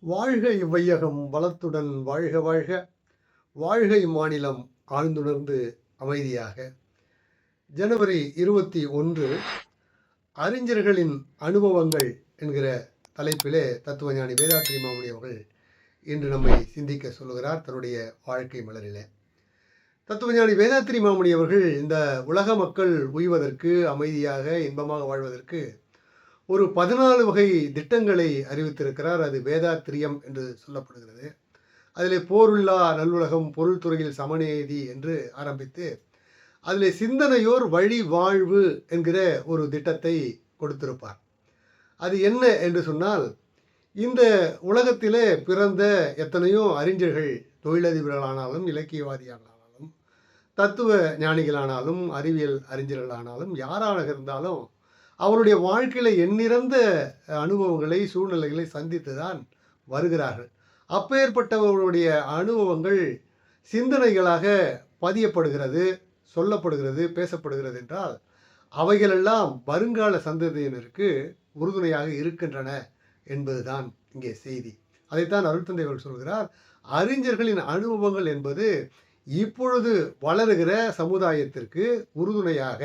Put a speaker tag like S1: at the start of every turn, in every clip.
S1: வாழ்க இவ்வையகம் வளத்துடன் வாழ்க வாழ்க. வாழ்க இம்மாநிலம் ஆழ்ந்துணர்ந்து அமைதியாக. ஜனவரி இருபத்தி ஒன்று அறிஞர்களின் அனுபவங்கள் என்கிற தலைப்பிலே தத்துவஞானி வேதாத்திரி மாமுனி அவர்கள் இன்று நம்மை சிந்திக்க சொல்லுகிறார் தன்னுடைய வாழ்க்கை மலரிலே. தத்துவஞானி வேதாத்திரி மாமுனி அவர்கள் இந்த உலக மக்கள் உய்வதற்கு அமைதியாக இன்பமாக வாழ்வதற்கு ஒரு பதினாலு வகை திட்டங்களை அறிவித்திருக்கிறார். அது வேதாத்திரியம் என்று சொல்லப்படுகிறது. அதில் போருள்ளா நல்லுலகம் பொருள் துறையில் சமநீதி என்று ஆரம்பித்து அதில் சிந்தனையோர் வழி வாழ்வு என்கிற ஒரு திட்டத்தை கொடுத்திருப்பார். அது என்ன என்று சொன்னால் இந்த உலகத்திலே பிறந்த எத்தனையோ அறிஞர்கள் தொழிலதிபர்களானாலும் இலக்கியவாதியானாலும் தத்துவ ஞானிகளானாலும் அறிவியல் அறிஞர்களானாலும் யாராக இருந்தாலும் அவருடைய வாழ்க்கையில் எண்ணிறந்த அனுபவங்களை சூழ்நிலைகளை சந்தித்து தான் வருகிறார்கள். அப்பேற்பட்டவர்களுடைய அனுபவங்கள் சிந்தனைகளாக பதியப்படுகிறது சொல்லப்படுகிறது பேசப்படுகிறது என்றால் அவைகளெல்லாம் வருங்கால சந்ததியினருக்கு உறுதுணையாக இருக்கின்றன என்பதுதான் இங்கே செய்தி. அதைத்தான் அருள்தந்தைகள் சொல்கிறார் அறிஞர்களின் அனுபவங்கள் என்பது இப்பொழுது வளருகிற சமுதாயத்திற்கு உறுதுணையாக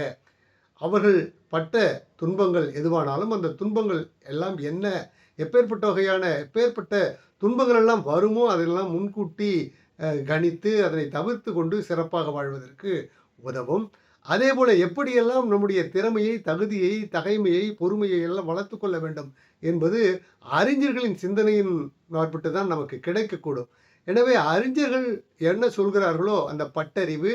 S1: அவர்கள் பட்ட துன்பங்கள் எதுவானாலும் அந்த துன்பங்கள் எல்லாம் என்ன? எப்பேற்பட்ட வகையான எப்பேற்பட்ட துன்பங்கள் எல்லாம் வருமோ அதெல்லாம் முன்கூட்டி கணித்து அதனை தவிர்த்து கொண்டு சிறப்பாக வாழ்வதற்கு உதவும். அதே போல் எப்படியெல்லாம் நம்முடைய திறமையை தகுதியை தகைமையை பொறுமையை எல்லாம் வளர்த்து கொள்ள வேண்டும் என்பது அறிஞர்களின் சிந்தனையின் மாற்பட்டு தான் நமக்கு கிடைக்கக்கூடும். எனவே அறிஞர்கள் என்ன சொல்கிறார்களோ அந்த பட்டறிவு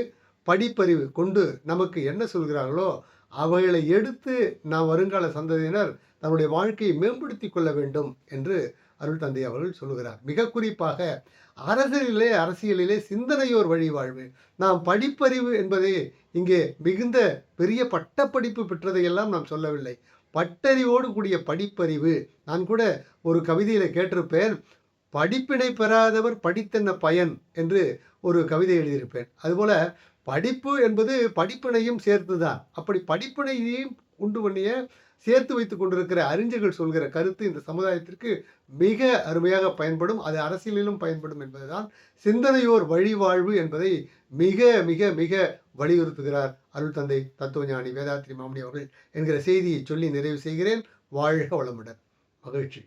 S1: படிப்பறிவு கொண்டு நமக்கு என்ன சொல்கிறார்களோ அவைகளை எடுத்து நாம் வருங்கால சந்ததியினர் தன்னுடைய வாழ்க்கையை மேம்படுத்தி கொள்ள வேண்டும் என்று அருள் தந்தை அவர்கள் சொல்லுகிறார். மிக குறிப்பாக அரசியலிலே அரசியலிலே சிந்தனையோர் வழி வாழ்வு நாம் படிப்பறிவு என்பதை இங்கே மிகுந்த பெரிய பட்டப்படிப்பு பெற்றதையெல்லாம் நாம் சொல்லவில்லை. பட்டறிவோடு கூடிய படிப்பறிவு. நான் கூட ஒரு கவிதையில் கேட்டிருப்பேன் படிப்பினை பெறாதவர் படித்தென்ன பயன்? என்று ஒரு கவிதை எழுதியிருப்பேன். அதுபோல் படிப்பு என்பது படிப்பினையும் சேர்த்து தான் அப்படி படிப்பினையையும் உண்டு பண்ணிய சேர்த்து வைத்துக் கொண்டிருக்கிற அறிஞர்கள் சொல்கிற கருத்து இந்த சமுதாயத்திற்கு மிக அருமையாக பயன்படும். அது அரசியலிலும் பயன்படும் என்பதுதான் சிந்தனையோர் வழிவாழ்வு என்பதை மிக மிக மிக வலியுறுத்துகிறார் அருள் தந்தை தத்துவஞானி வேதாத்ரி மாமணி அவர்கள் என்கிற செய்தியை சொல்லி நிறைவு செய்கிறேன். வாழ்க வளமுடன். மகிழ்ச்சி.